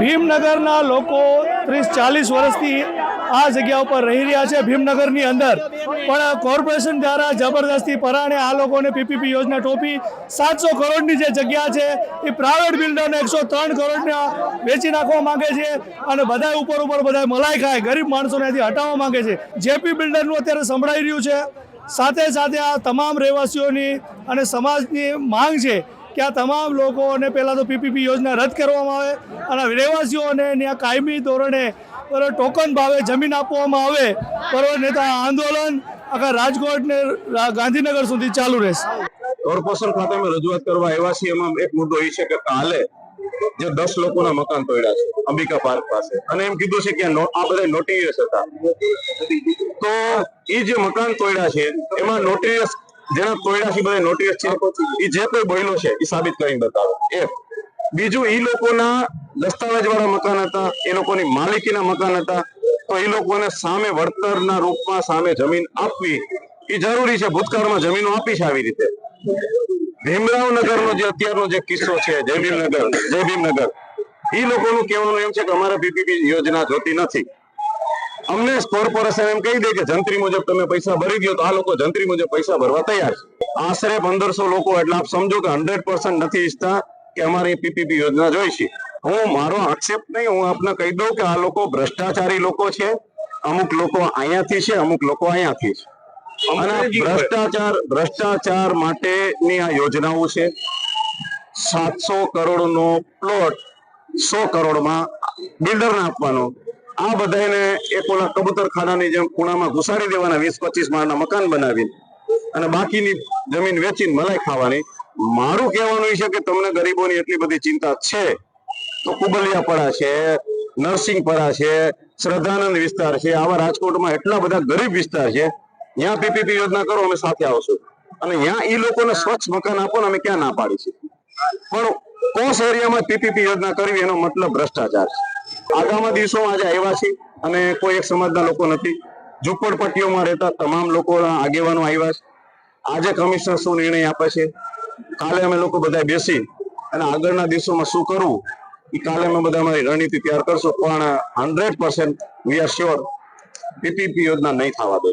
ભીમનગરના લોકો ત્રીસ, ચાલીસ વર્ષથી આ જગ્યા ઉપર રહી રહ્યા છે. ભીમનગરની અંદર પણ કોર્પોરેશન દ્વારા જબરદસ્તી પરાણે આ લોકોને પીપીપી યોજના ટોપી સાતસો કરોડની જે જગ્યા છે એ પ્રાઇવેટ બિલ્ડરને એકસો ત્રણ કરોડના વેચી નાખવા માંગે છે અને બધા ઉપર ઉપર બધા મલાઈ ખાય. ગરીબ માણસોને અહીંથી હટાવવા માંગે છે. જેપી બિલ્ડરનું અત્યારે સંભળાઈ રહ્યું છે. સાથે સાથે આ તમામ રહેવાસીઓની અને સમાજની માંગ છે કે આ તમામ લોકોને પહેલાં તો પીપીપી યોજના રદ કરવામાં આવે અને રહેવાસીઓને ત્યાં કાયમી ધોરણે બરાબર ટોકન ભાવે જમીન આપવામાં આવે. બરાબર આ આંદોલન આખા રાજકોટ ને ગાંધીનગર સુધી ચાલુ રહેશે. કોર્પોરેશન ખાતે અમે રજૂઆત કરવા આવ્યા છીએ. એમાં એક મુદ્દો એ છે કે કાલે જે દસ લોકોના મકાન તોડ્યા છે, અંબિકા પાર્ક પાસે. અને એમ કીધું છે કે આ બધા નોટિસ હતા. તો એ જે મકાન તોડ્યા છે, એમાં નોટિસ જેના કોયડાથી બધા નોટિસ છે. એ જે કોઈ બોલ્યો છે એ સાબિત કરીને બતાવો. એક. બીજું એ લોકોના દસ્તાવેજ વાળા મકાન હતા, એ લોકોની માલિકીના મકાન હતા, તો એ લોકોને સામે વળતરના રૂપમાં સામે જમીન આપવી એ જરૂરી છે ભૂતકાળમાં જમીનો આપી છે આવી રીતે. ભીમરાવનગરનો જે અત્યારનો જે કિસ્સો છે, જય ભીમનગર જય ભીમનગર. એ લોકોનું કહેવાનું એમ છે કે અમારે પીપીપી યોજના જોતી નથી. અમને કોર્પોરેશન એમ કહી દે કે જંત્રી મુજબ તમે પૈસા ભરી દો તો આ લોકો જંત્રી મુજબ પૈસા ભરવા તૈયાર છે. આશરે પંદરસો લોકો એટલે આપ સમજો કે હંડ્રેડ નથી ઈચ્છતા કે અમારે પીપીપી યોજના જોઈશે. હું મારો આક્ષેપ નહીં હું આપને કહી દઉં કે આ લોકો ભ્રષ્ટાચારી લોકો છે. અમુક લોકો અહીંયાથી છે અમુક લોકો અહીંયાથી છે. અને ભ્રષ્ટાચાર ભ્રષ્ટાચાર માટેની આ યોજનાઓ છે. સાતસો કરોડનો પ્લોટ સો કરોડમાં બિલ્ડરને આપવાનો. આ બધાને એક ઓલા કબૂતરખાનાની જેમ ખૂણામાં ઘુસાડી દેવાના વીસ, પચીસ માળના મકાન બનાવીને અને બાકીની જમીન વેચીને મલાઈ ખાવાની. મારું કહેવાનું છે કે તમને ગરીબોની એટલી બધી ચિંતા છે તો કુબલિયાપડા છે, નરસિંહપરા છે, શ્રદ્ધાનંદ વિસ્તાર છે, આવા રાજકોટમાં એટલા બધા ગરીબ વિસ્તાર છે, ત્યાં પીપીપી યોજના કરો, અમે સાથે આવશું. અને ત્યાં એ લોકોને સ્વચ્છ મકાન આપો અમે ક્યાં ના પાડી છે પણ કોસ એરિયામાં પીપીપી યોજના કરવી એનો મતલબ ભ્રષ્ટાચાર છે. આગામી દિવસોમાં આજે આવ્યા છે અને કોઈ એક સમાજના લોકો નથી. ઝૂંપડપટ્ટીઓમાં રહેતા તમામ લોકોના આગેવાનો આવ્યા છે. આજે કમિશનર શું નિર્ણય આપે છે? કાલે અમે લોકો બધા બેસી અને આગળના દિવસોમાં શું કરવું? એ કાલે અમે બધા અમારી રણનીતિ તૈયાર કરશું, પણ hundred percent we are sure PPP યોજના નહીં થવા દે.